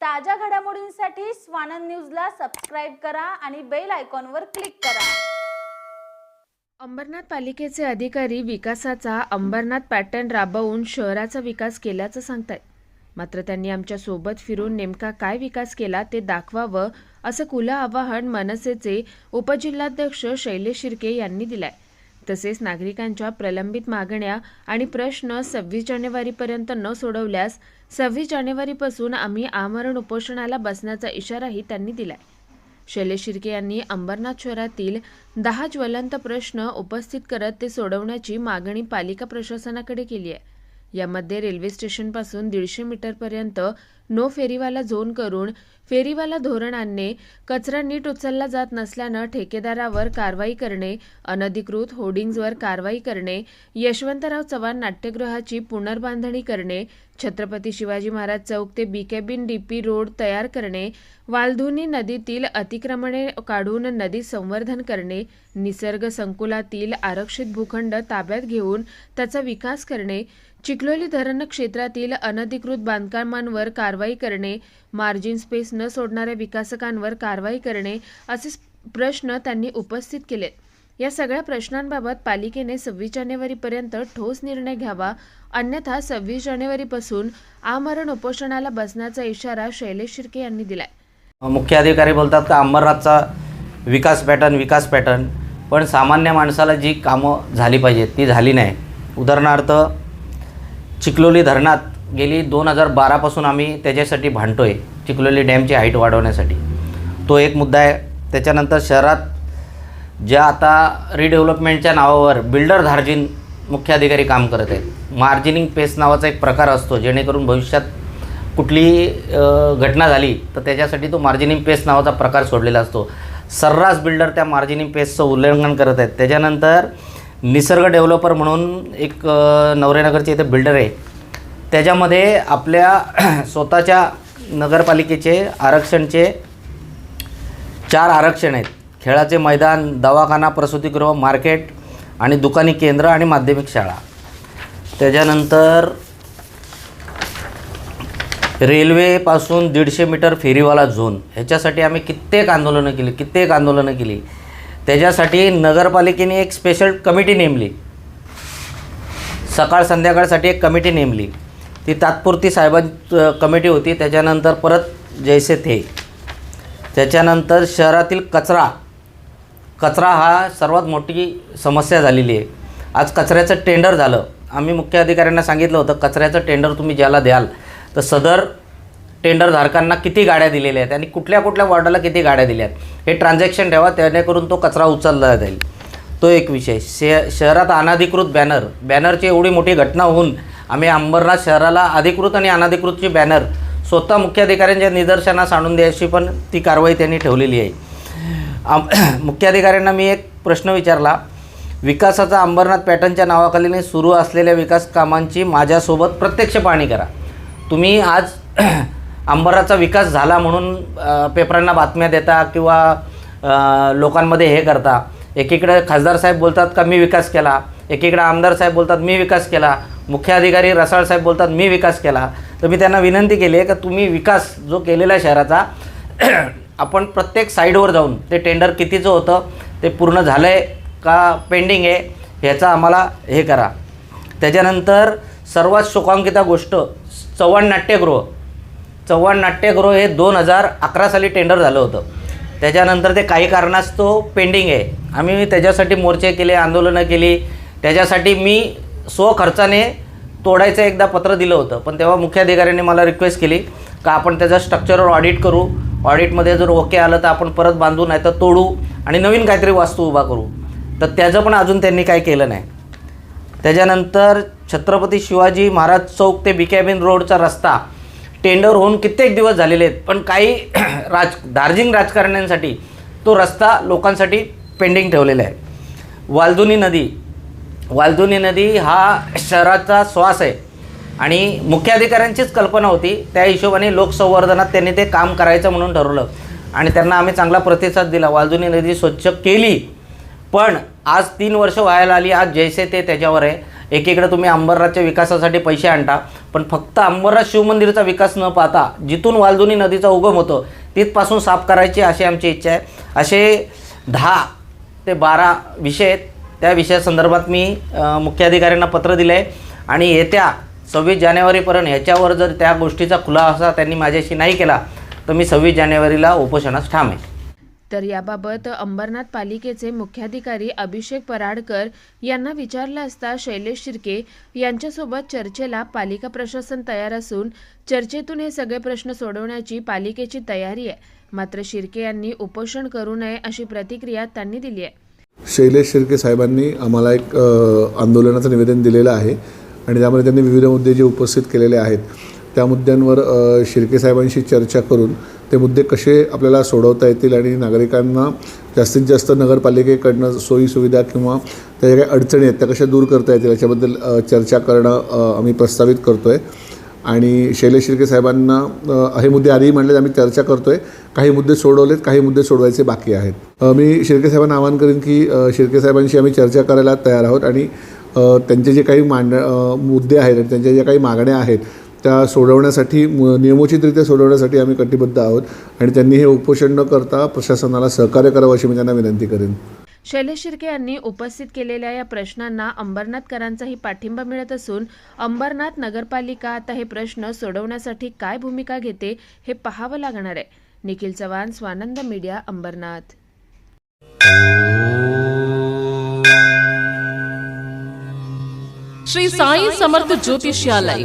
ताज्या घडामोडींसाठी स्वानंद न्यूजला सबस्क्राईब करा आणि बेल आयकॉनवर क्लिक करा. अंबरनाथ पालिकेचे अधिकारी विकासाचा अंबरनाथ पॅटर्न राबवून शहराचा विकास केल्याचं सांगतायत. मात्र त्यांनी आमच्यासोबत फिरून नेमका काय विकास केला ते दाखवावं असं खुलं आवाहन मनसेचे उपजिल्हाध्यक्ष शैलेश शिर्के यांनी दिलंय. तसेच नागरिकांच्या प्रलंबित मागण्या आणि प्रश्न सव्वीस जानेवारीपर्यंत न सोडवल्यास सव्वीस जानेवारीपासून आम्ही आमरण उपोषणाला बसण्याचा इशाराही त्यांनी दिलाय. शैलेश शिर्के यांनी अंबरनाथ शहरातील दहा ज्वलंत प्रश्न उपस्थित करत ते सोडवण्याची मागणी पालिका प्रशासनाकडे केली आहे. यामध्ये रेल्वे स्टेशनपासून दीडशे मीटरपर्यंत नो फेरीवाला झोन करून फेरीवाला धोरण आणणे कचरा नीट उचलला जात नसल्यानं ठेकेदारावर कारवाई करणे अनधिकृत होर्डिंग्जवर कारवाई करणे यशवंतराव चव्हाण नाट्यगृहाची पुनर्बांधणी करणे छत्रपती शिवाजी महाराज चौक ते बिकेबिन डीपी रोड तयार करणे वालधुनी नदीतील अतिक्रमणे काढून नदी संवर्धन करणे निसर्ग संकुलातील आरक्षित भूखंड ताब्यात घेऊन त्याचा विकास करणे चिखलोली धरण क्षेत्रातील अनधिकृत बांधकामांवर कारवाई करणे मार्जिन स्पेस न सोडणाऱ्या विकासकांवर कारवाई करणे असे प्रश्न त्यांनी उपस्थित केलेत. या सगळ्या प्रश्नांबाबत पालिकेने सव्वीस जानेवारीपर्यंत ठोस निर्णय घ्यावा अन्यथा सव्वीस जानेवारीपासून आमरण उपोषणाला बसण्याचा इशारा शैलेश शिर्के यांनी दिलाय. मुख्य अधिकारी बोलतात का अंबरनाथचा विकास पॅटर्न विकास पॅटर्न पण सामान्य माणसाला जी कामं झाली पाहिजेत ती झाली नाही. उदाहरणार्थ चिखलोली धरणात गेली दोन हजार बारापासून आम्ही त्याच्यासाठी भांडतो आहे चिखलोली डॅमची हाईट वाढवण्यासाठी. तो एक मुद्दा आहे. त्याच्यानंतर शहरात ज्या आता रिडेव्हलपमेंटच्या नावावर बिल्डर धार्जिन मुख्य अधिकारी काम करत आहेत. मार्जिनिंग पेस नावाचा एक प्रकार असतो जेणेकरून भविष्यात कुठलीही घटना झाली तर त्याच्यासाठी तो मार्जिनिंग पेस नावाचा प्रकार सोडलेला असतो. सर्रास बिल्डर त्या मार्जिनिंग पेसचं उल्लंघन करत आहेत. त्याच्यानंतर निसर्ग डेव्हलपर म्हणून एक नवरेनगरचे इथे बिल्डर आहे. त्याच्यामध्ये आपल्या स्वतःच्या नगरपालिकेचे आरक्षणचे चार आरक्षण आहेत. खेळाचे मैदान दवाखाना प्रसूतिगृह मार्केट आणि दुकानी केंद्र आणि माध्यमिक शाळा. त्याच्यानंतर रेल्वेपासून दीडशे मीटर फेरीवाला झोन. ह्याच्यासाठी आम्ही कित्येक आंदोलनं केली कित्येक आंदोलनं केली. त्याच्यासाठी नगरपालिकेने एक स्पेशल कमिटी नेमली. सकाळ संध्याकाळसाठी एक कमिटी नेमली. ती तात्पुरती साहेबां कमिटी होती. त्याच्यानंतर परत जैसे थे. त्याच्यानंतर शहरातील कचरा. कचरा हा सर्वात मोठी समस्या झालेली आहे. आज कचऱ्याचं टेंडर झालं. आम्ही मुख्य अधिकाऱ्यांना सांगितलं होतं कचऱ्याचं टेंडर तुम्ही ज्याला द्याल तर सदर टेंडरधारकांना किती गाड्या दिलेल्या आहेत आणि कुठल्या कुठल्या वॉर्डाला किती गाड्या दिल्या आहेत हे ट्रान्झॅक्शन ठेवा जेणेकरून तो कचरा उचलला जाईल. तो एक विषय. शे शहरात अनाधिकृत बॅनर बॅनरची एवढी मोठी घटना होऊन आम्ही अंबरनाथ शहराला अधिकृत आणि अनाधिकृतची बॅनर स्वतः मुख्याधिकाऱ्यांच्या निदर्शनास आणून द्यायची पण ती कारवाई त्यांनी ठेवलेली आहे. आम मुख्याधिकाऱ्यांना मी एक प्रश्न विचारला. विकासाचा अंबरनाथ पॅटर्नच्या नावाखालीने सुरू असलेल्या विकास कामांची माझ्यासोबत प्रत्यक्ष पाहणी करा. तुम्ही आज अंबराचा विकास झाला म्हणून पेपरांना बातम्या देता किंवा लोकांमध्ये हे करता. एकीकडे खासदार साहेब बोलतात का मी विकास केला. एकीकडे आमदार साहेब बोलतात मी विकास केला. मुख्य अधिकारी रसाळ साहेब बोलतात मी विकास केला. तर मी त्यांना विनंती केली आहे का तुम्ही विकास जो केलेला आहे शहराचा आपण प्रत्येक साईडवर जाऊन ते टेंडर कितीचं होतं ते पूर्ण झालं आहे का पेंडिंग आहे ह्याचा आम्हाला हे करा. त्याच्यानंतर सर्वात शोकांकिता गोष्ट चव्हाण नाट्यगृह. चव्हाण नाट्यगृह हे दोन हजार अकरा साली टेंडर झालं होतं. त्याच्यानंतर ते काही कारणास्तव पेंडिंग आहे. आम्ही त्याच्यासाठी मोर्चे केले आंदोलनं केली. त्याच्यासाठी मी स्वखर्चाने तोडायचं एकदा पत्र दिलं होतं. पण तेव्हा मुख्याधिकाऱ्यांनी मला रिक्वेस्ट केली का आपण त्याचं स्ट्रक्चरवर ऑडिट करू. ऑडिटमध्ये जर ओके आलं तर आपण परत बांधू नाही तर तोडू आणि नवीन काहीतरी वास्तू उभा करू. तर त्याचं पण अजून त्यांनी काही केलं नाही. त्याच्यानंतर छत्रपती शिवाजी महाराज चौक ते बिकॅबिन रोडचा रस्ता टेंडर होऊन कित्येक दिवस झालेले आहेत. पण काही राज दार्जिलिंग राजकारण्यांसाठी तो रस्ता लोकांसाठी पेंडिंग ठेवलेला आहे. वालदुनी नदी वालदुनी नदी हा शहराचा श्वास आहे. आणि मुख्याधिकाऱ्यांचीच कल्पना होती त्या हिशोबाने लोकसंवर्धनात त्यांनी ते काम करायचं म्हणून ठरवलं. आणि त्यांना आम्ही चांगला प्रतिसाद दिला. वालदुनी नदी स्वच्छ केली. पण आज तीन वर्ष व्हायला आली. आज जैसे ते त्याच्यावर आहे. एकीकडे तुम्ही अंबरनाथच्या विकासासाठी पैसे आणता. पण फक्त अंबरनाथ शिवमंदिरचा विकास न पाहता जिथून वालदुनी नदीचा उगम होतो तिथपासून साफ करायची अशी आमची इच्छा आहे. असे दहा ते बारा विषय आहेत. त्या विषयासंदर्भात मी मुख्याधिकाऱ्यांना पत्र दिलं आहे आणि येत्या सव्वीस जानेवारीपर्यंत ह्याच्यावर जर त्या गोष्टीचा खुलासा त्यांनी माझ्याशी नाही केला तर मी सव्वीस जानेवारीला उपोषणास ठाम आहे. तर याबाबत अंबरनाथ पालिकेचे मुख्याधिकारी अभिषेक पराडकर यांना विचारलं असता शैलेश शिर्के यांच्यासोबत चर्चेला पालिका प्रशासन तयार असून चर्चेतून हे सगळे प्रश्न सोडवण्याची पालिकेची तयारी आहे. मात्र शिर्के यांनी उपोषण करू नये अशी प्रतिक्रिया त्यांनी दिली आहे. शैलेश शिर्के साहेबांनी आम्हाला एक आंदोलनाचं निवेदन दिलेलं आहे आणि त्यामध्ये त्यांनी विविध मुद्दे जे उपस्थित केलेले आहेत त्या मुद्द्यांवर शिर्के साहेबांशी चर्चा करून ते मुद्दे कसे आपल्याला सोडवता येतील आणि नागरिकांना जास्तीत जास्त नगरपालिकेकडनं सोयीसुविधा किंवा त्या ज्या काही अडचणी आहेत त्या कशा दूर करता येतील याच्याबद्दल चर्चा करणं आम्ही प्रस्तावित करतो आहे आणि शैलेश शिर्के साहेबांना हे मुद्दे आधीही म्हणले आम्ही चर्चा करतो आहे काही मुद्दे सोडवलेत काही मुद्दे सोडवायचे बाकी आहेत. मी शिर्के साहेबांना आवाहन करेन की शिर्के साहेबांशी आम्ही चर्चा करायला तयार आहोत आणि त्यांचे जे काही मांड मुद्दे आहेत आणि त्यांच्या ज्या काही मागण्या आहेत त्या सोडवण्यासाठी नियमोचितरित्या सोडवण्यासाठी आम्ही कटिबद्ध आहोत आणि त्यांनी हे उपोषण न करता प्रशासनाला सहकार्य करावं अशी मी त्यांना विनंती करेन. शैलेश शिर्के यांनी उपस्थित केलेल्या या प्रश्नांना अंबरनाथकरांचाही पाठिंबा मिळत असून अंबरनाथ नगरपालिका आता हे प्रश्न सोडवण्यासाठी काय भूमिका घेते हे पाहावं लागणार आहे. निखिल चव्हाण स्वानंद मीडिया अंबरनाथ. श्री साई समर्थ ज्योतिष्यालय